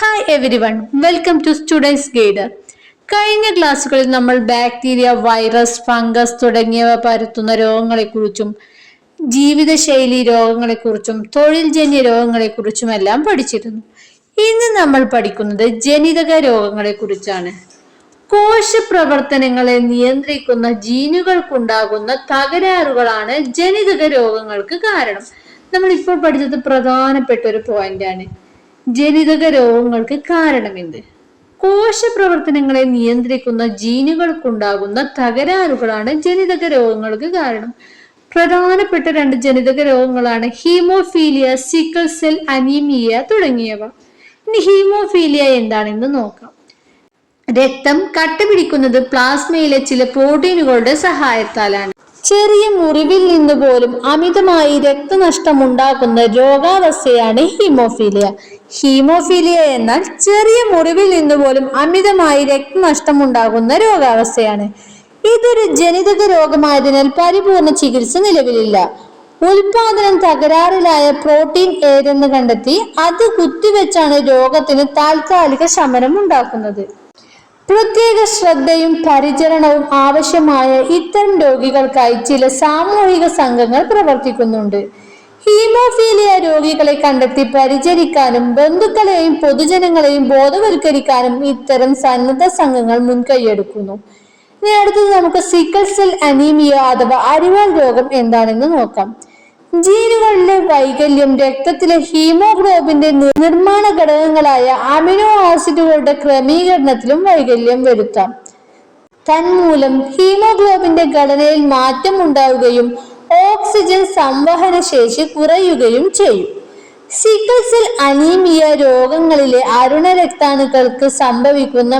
Hi everyone welcome to students guide കഴിഞ്ഞ ക്ലാസ്സുകളിൽ നമ്മൾ ബാക്ടീരിയ വൈറസ് ഫംഗസ് തുടങ്ങിയവ പരത്തുന്ന രോഗങ്ങളെക്കുറിച്ചും ജീവിതശൈലി രോഗങ്ങളെക്കുറിച്ചും തൊഴിൽജന്യ രോഗങ്ങളെക്കുറിച്ചുമെല്ലാം പഠിച്ചിരുന്നു. ഇന്ന് നമ്മൾ പഠിക്കുന്നത് ജനിതക രോഗങ്ങളെക്കുറിച്ചാണ്. കോശപ്രവർത്തനങ്ങളെ നിയന്ത്രിക്കുന്ന ജീനുകൾക്കുണ്ടാകുന്ന തകരാറുകളാണ് ജനിതക രോഗങ്ങൾക്ക് കാരണം. നമ്മൾ ഇപ്പോൾ പഠിച്ചത് പ്രധാനപ്പെട്ട ഒരു പോയിന്റാണ് ജനിതക രോഗങ്ങൾക്ക് കാരണമെന്ത് കോശപ്രവർത്തനങ്ങളെ നിയന്ത്രിക്കുന്ന ജീനുകൾക്കുണ്ടാകുന്ന തകരാറുകളാണ് ജനിതക രോഗങ്ങൾക്ക് കാരണം. പ്രധാനപ്പെട്ട രണ്ട് ജനിതക രോഗങ്ങളാണ് ഹീമോഫീലിയ സിക്കിൾ സെൽ അനീമിയ തുടങ്ങിയവ. ഇനി ഹീമോഫീലിയ എന്താണെന്ന് നോക്കാം. രക്തം കട്ടപിടിക്കുന്നത് പ്ലാസ്മയിലെ ചില പ്രോട്ടീനുകളുടെ സഹായത്താലാണ്. ചെറിയ മുറിവിൽ നിന്ന് പോലും അമിതമായി രക്തനഷ്ടമുണ്ടാക്കുന്ന രോഗാവസ്ഥയാണ് ഹീമോഫീലിയ. ഹീമോഫീലിയ എന്നാൽ ചെറിയ മുറിവിൽ നിന്ന് പോലും അമിതമായി രക്തനഷ്ടമുണ്ടാകുന്ന രോഗാവസ്ഥയാണ്. ഇതൊരു ജനിതക രോഗമായതിനാൽ പരിപൂർണ ചികിത്സ നിലവിലില്ല. ഉൽപാദനം തകരാറിലായ പ്രോട്ടീൻ ഏതെന്ന് കണ്ടെത്തി അത് കുത്തിവെച്ചാണ് രോഗത്തിന് താൽക്കാലിക ശമനം ഉണ്ടാക്കുന്നത് പ്രത്യേക ശ്രദ്ധയും പരിചരണവും ആവശ്യമായ ഇത്തരം രോഗികൾക്കായി ചില സാമൂഹിക സംഘങ്ങൾ പ്രവർത്തിക്കുന്നുണ്ട്. ഹീമോഫീലിയ രോഗികളെ കണ്ടെത്തി പരിചരിക്കാനും ബന്ധുക്കളെയും പൊതുജനങ്ങളെയും ബോധവൽക്കരിക്കാനും ഇത്തരം സന്നദ്ധ സംഘങ്ങൾ മുൻകൈയെടുക്കുന്നു. ഇനി അടുത്തത് നമുക്ക് സിക്കിൾ സെൽ അനീമിയ അഥവാ അരിവാൾ രോഗം എന്താണെന്ന് നോക്കാം. ജീനുകളിലെ വൈകല്യം രക്തത്തിലെ ഹീമോഗ്ലോബിന്റെ നിർമ്മാണ ഘടകങ്ങളായ അമിനോ ആസിഡുകളുടെ ക്രമീകരണത്തിലും വൈകല്യം വരുത്താം. തന്മൂലം ഹീമോഗ്ലോബിന്റെ ഘടനയിൽ മാറ്റം ഉണ്ടാവുകയും ഓക്സിജൻ സംവഹന ശേഷി കുറയുകയും ചെയ്യും. സിക്കിൾ സെൽ അനീമിയ രോഗങ്ങളിലെ അരുണ രക്താണുക്കൾക്ക് സംഭവിക്കുന്ന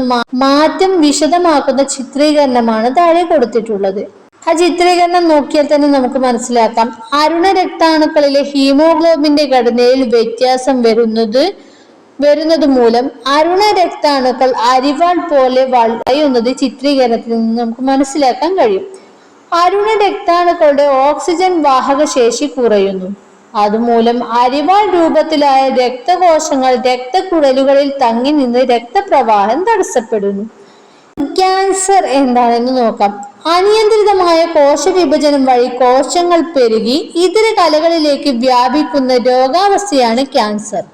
മാറ്റം വിശദമാക്കുന്ന ചിത്രീകരണമാണ് താഴെ കൊടുത്തിട്ടുള്ളത്. ആ ചിത്രീകരണം നോക്കിയാൽ തന്നെ നമുക്ക് മനസ്സിലാക്കാം. അരുണ രക്താണുക്കളിലെ ഹീമോഗ്ലോബിന്റെ ഘടനയിൽ വ്യത്യാസം വരുന്നത് വരുന്നത് മൂലം അരുണ രക്താണുക്കൾ അരിവാൾ പോലെ വളയുന്നത് ചിത്രീകരണത്തിൽ നിന്ന് നമുക്ക് മനസ്സിലാക്കാൻ കഴിയും. അരുണ രക്താണുക്കളുടെ ഓക്സിജൻ വാഹക ശേഷി കുറയുന്നു. അതുമൂലം അരിവാൾ രൂപത്തിലായ രക്തകോശങ്ങൾ രക്തക്കുഴലുകളിൽ തങ്ങി നിന്ന് രക്തപ്രവാഹം തടസ്സപ്പെടുന്നു. ക്യാൻസർ എന്താണെന്ന് നോക്കാം. അനിയന്ത്രിതമായ കോശവിഭജനം വഴി കോശങ്ങൾ പെരുകി ഇതര കലകളിലേക്ക് വ്യാപിക്കുന്ന രോഗാവസ്ഥയാണ് ക്യാൻസർ.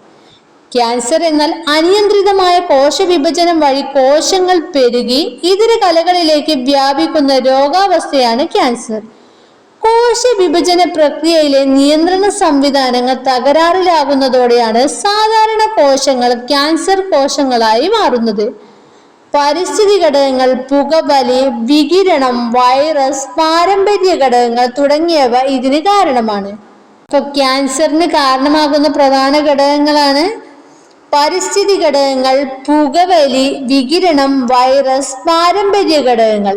ക്യാൻസർ എന്നാൽ അനിയന്ത്രിതമായ കോശവിഭജനം വഴി കോശങ്ങൾ പെരുകി ഇതര കലകളിലേക്ക് വ്യാപിക്കുന്ന രോഗാവസ്ഥയാണ് ക്യാൻസർ. കോശവിഭജന പ്രക്രിയയിലെ നിയന്ത്രണ സംവിധാനങ്ങൾ തകരാറിലാകുന്നതോടെയാണ് സാധാരണ കോശങ്ങൾ ക്യാൻസർ കോശങ്ങളായി മാറുന്നത്. പരിസ്ഥിതി ഘടകങ്ങൾ പുകവലി വികിരണം വൈറസ് പാരമ്പര്യ ഘടകങ്ങൾ തുടങ്ങിയവ ഇതിന് കാരണമാണ്. ഇപ്പൊ ക്യാൻസറിന് കാരണമാകുന്ന പ്രധാന ഘടകങ്ങളാണ് പരിസ്ഥിതി ഘടകങ്ങൾ പുകവലി വികിരണം വൈറസ് പാരമ്പര്യ ഘടകങ്ങൾ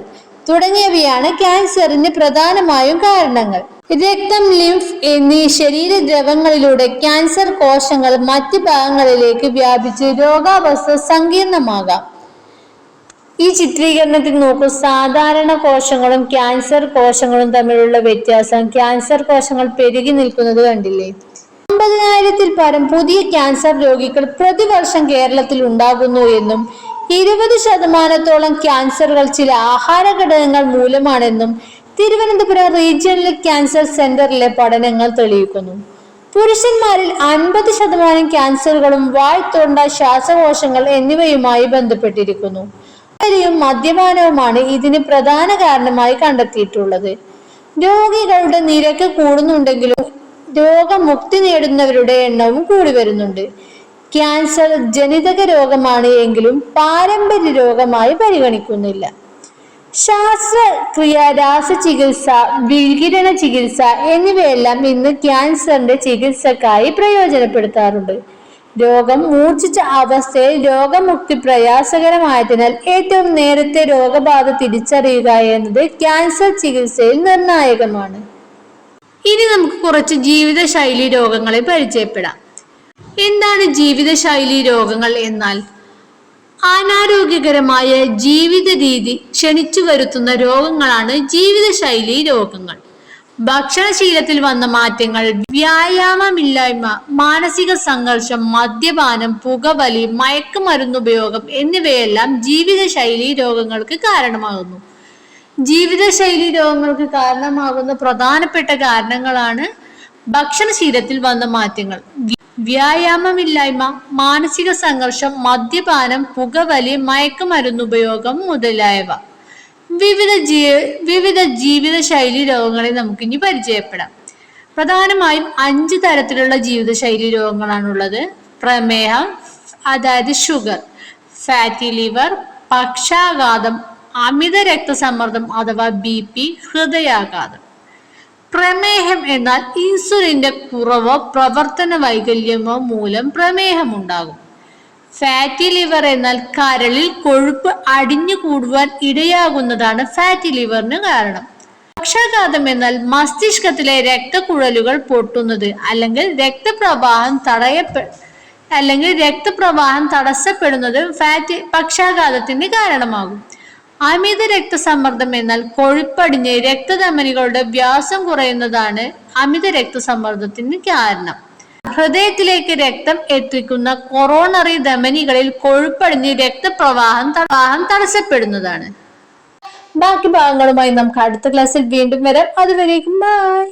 തുടങ്ങിയവയാണ് ക്യാൻസറിന് പ്രധാനമായും കാരണങ്ങൾ. രക്തം ലിംഫ് എന്നീ ശരീരദ്രവങ്ങളിലൂടെ ക്യാൻസർ കോശങ്ങൾ മറ്റ് ഭാഗങ്ങളിലേക്ക് വ്യാപിച്ച് രോഗാവസ്ഥ സങ്കീർണമാകാം. ഈ ചിത്രീകരണത്തിൽ നോക്കൂ സാധാരണ കോശങ്ങളും ക്യാൻസർ കോശങ്ങളും തമ്മിലുള്ള വ്യത്യാസം. ക്യാൻസർ കോശങ്ങൾ പെരുകി നിൽക്കുന്നത് കണ്ടില്ലേ? അമ്പതിനായിരത്തിൽ പരം പുതിയ ക്യാൻസർ രോഗികൾ പ്രതിവർഷം കേരളത്തിൽ ഉണ്ടാകുന്നു എന്നും ഇരുപത് ശതമാനത്തോളം ക്യാൻസറുകൾ ചില ആഹാര ഘടകങ്ങൾ മൂലമാണെന്നും തിരുവനന്തപുരം റീജിയണൽ ക്യാൻസർ സെന്ററിലെ പഠനങ്ങൾ തെളിയിക്കുന്നു. പുരുഷന്മാരിൽ അൻപത് ശതമാനം ക്യാൻസറുകളും വായ്ത്തൊണ്ട ശ്വാസകോശങ്ങൾ എന്നിവയുമായി ബന്ധപ്പെട്ടിരിക്കുന്നു. ലഹരിയും മദ്യപാനവുമാണ് ഇതിന് പ്രധാന കാരണമായി കണ്ടെത്തിയിട്ടുള്ളത്. രോഗികളുടെ നിരക്ക് കൂടുന്നുണ്ടെങ്കിലും രോഗമുക്തി നേടുന്നവരുടെ എണ്ണവും കൂടി വരുന്നുണ്ട്. ക്യാൻസർ ജനിതക രോഗമാണ് എങ്കിലും പാരമ്പര്യ രോഗമായി പരിഗണിക്കുന്നില്ല. ശാസ്ത്രക്രിയ രാസചികിത്സ വികിരണ ചികിത്സ എന്നിവയെല്ലാം ഇന്ന് ക്യാൻസറിന്റെ ചികിത്സക്കായി പ്രയോജനപ്പെടുത്താറുണ്ട്. രോഗം മൂർച്ഛിച്ച അവസ്ഥയിൽ രോഗമുക്തി പ്രയാസകരമായതിനാൽ ഏറ്റവും നേരത്തെ രോഗബാധ തിരിച്ചറിയുക എന്നത് ക്യാൻസർ ചികിത്സയിൽ നിർണായകമാണ്. ഇനി നമുക്ക് കുറച്ച് ജീവിതശൈലി രോഗങ്ങളെ പരിചയപ്പെടാം. എന്താണ് ജീവിതശൈലി രോഗങ്ങൾ എന്നാൽ? അനാരോഗ്യകരമായ ജീവിത രീതി ക്ഷണിച്ചു വരുത്തുന്ന രോഗങ്ങളാണ് ജീവിതശൈലി രോഗങ്ങൾ. ഭക്ഷണശീലത്തിൽ വന്ന മാറ്റങ്ങൾ വ്യായാമമില്ലായ്മ മാനസിക സംഘർഷം മദ്യപാനം പുകവലി മയക്കുമരുന്ന് ഉപയോഗം എന്നിവയെല്ലാം ജീവിതശൈലി രോഗങ്ങൾക്ക് കാരണമാകുന്നു. ജീവിതശൈലി രോഗങ്ങൾക്ക് കാരണമാകുന്ന പ്രധാനപ്പെട്ട കാരണങ്ങളാണ് ഭക്ഷണശീലത്തിൽ വന്ന മാറ്റങ്ങൾ. വ്യായാമമില്ലായ്മ മാനസിക സംഘർഷം മദ്യപാനം പുകവലി മയക്കുമരുന്ന് ഉപയോഗം മുതലായവ. വിവിധ ജീ വിവിധ ജീവിതശൈലി രോഗങ്ങളെ നമുക്ക് ഇനി പരിചയപ്പെടാം. പ്രധാനമായും അഞ്ച് തരത്തിലുള്ള ജീവിതശൈലി രോഗങ്ങളാണുള്ളത്. പ്രമേഹം അതായത് ഷുഗർ ഫാറ്റി ലിവർ പക്ഷാഘാതം അമിത രക്തസമ്മർദ്ദം അഥവാ ബി പി ഹൃദയാഘാതം. പ്രമേഹം എന്നാൽ ഇൻസുലിന്റെ കുറവോ പ്രവർത്തന വൈകല്യമോ മൂലം പ്രമേഹം ഉണ്ടാകും ഫാറ്റി ലിവർ എന്നാൽ കരളിൽ കൊഴുപ്പ് അടിഞ്ഞു കൂടുവാൻ ഇടയാകുന്നതാണ് ഫാറ്റി ലിവറിന് കാരണം. പക്ഷാഘാതം എന്നാൽ മസ്തിഷ്കത്തിലെ രക്തക്കുഴലുകൾ പൊട്ടുന്നത് അല്ലെങ്കിൽ രക്തപ്രവാഹം തടയപ്പെ അല്ലെങ്കിൽ രക്തപ്രവാഹം തടസ്സപ്പെടുന്നത് ഫാറ്റി പക്ഷാഘാതത്തിന് കാരണമാകും. അമിത രക്തസമ്മർദ്ദം എന്നാൽ കൊഴുപ്പടിഞ്ഞ് രക്തധമനികളുടെ വ്യാസം കുറയുന്നതാണ് അമിത രക്തസമ്മർദ്ദത്തിന് കാരണം. ഹൃദയത്തിലേക്ക് രക്തം എത്തിക്കുന്ന കൊറോണറി ധമനികളിൽ കൊഴുപ്പടിഞ്ഞ് രക്തപ്രവാഹം പ്രവാഹം തടസ്സപ്പെടുന്നതാണ്. ബാക്കി ഭാഗങ്ങളുമായി നമുക്ക് അടുത്ത ക്ലാസ്സിൽ വീണ്ടും വരാം. അതുവരേക്കും ബൈ